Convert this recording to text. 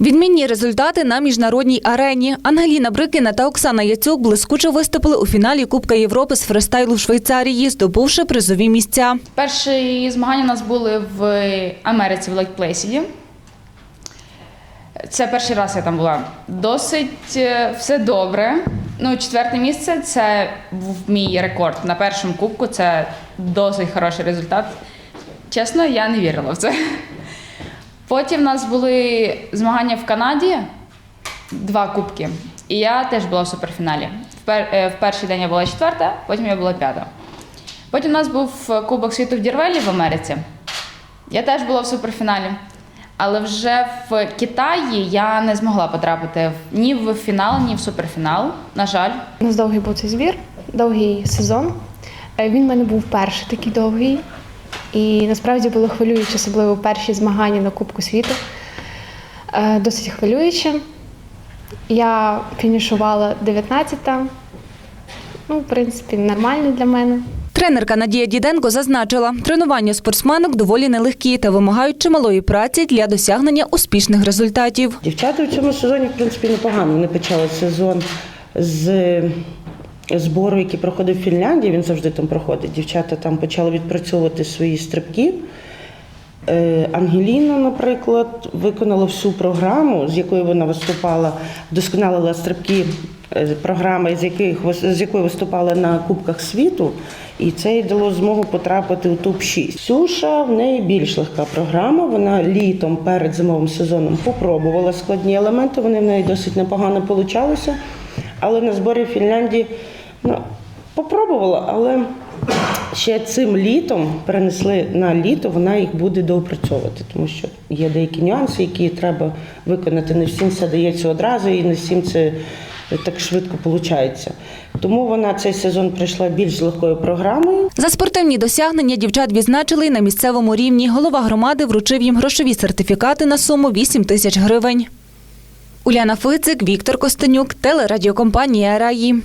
Відмінні результати на міжнародній арені. Ангеліна Брикіна та Оксана Яцюк блискуче виступили у фіналі Кубка Європи з фристайлу в Швейцарії, здобувши призові місця. Перші змагання у нас були в Америці в Лейк Плейсіді. Це перший раз я там була. Досить е, все добре. Ну, четверте місце це був мій рекорд. На першому кубку це досить хороший результат. Чесно, я не вірила в це. Потім в нас були змагання в Канаді, два кубки. І я теж була в суперфіналі. В, пер, е, в перший день я була четверта, потім я була п'ята. Потім у нас був е, Кубок світу в Дірвелі в Америці. Я теж була в суперфіналі. Але вже в Китаї я не змогла потрапити ні в фінал, ні в суперфінал. На жаль. У нас довгий був цей збір, довгий сезон. Е, Він в мене був перший такий довгий. І насправді було хвилююче, особливо перші змагання на Кубку світу. Е, Досить хвилююче. Я фінішувала 19-та. Ну, в принципі, нормально для мене. Тренерка Надія Діденко зазначила, тренування спортсменок доволі нелегкі та вимагають чималої праці для досягнення успішних результатів. Дівчата в цьому сезоні, в принципі, непогано. Вони почали сезон з збору, який проходив в Фінляндії. Він завжди там проходить. Дівчата там почали відпрацьовувати свої стрибки. Е, Ангеліна, наприклад, виконала всю програму, з якою вона виступала, вдосконалила стрибки е, програми, з яких з якої виступала на Кубках світу, і це їй дало змогу потрапити у топ-6. Сюша в неї більш легка програма. Вона літом перед зимовим сезоном попробувала складні елементи. Вони в неї досить непогано получалися. Але на зборі в Фінляндії ну, попробувала, але ще цим літом перенесли на літо, вона їх буде доопрацьовувати, тому що є деякі нюанси, які треба виконати. Не всім це дається одразу і не всім це так швидко виходить. Тому вона цей сезон пройшла більш з легкою програмою. За спортивні досягнення дівчат відзначили на місцевому рівні. Голова громади вручив їм грошові сертифікати на суму 8 тисяч гривень. Уляна Фицик, Віктор Костенюк, телерадіокомпанія Раї.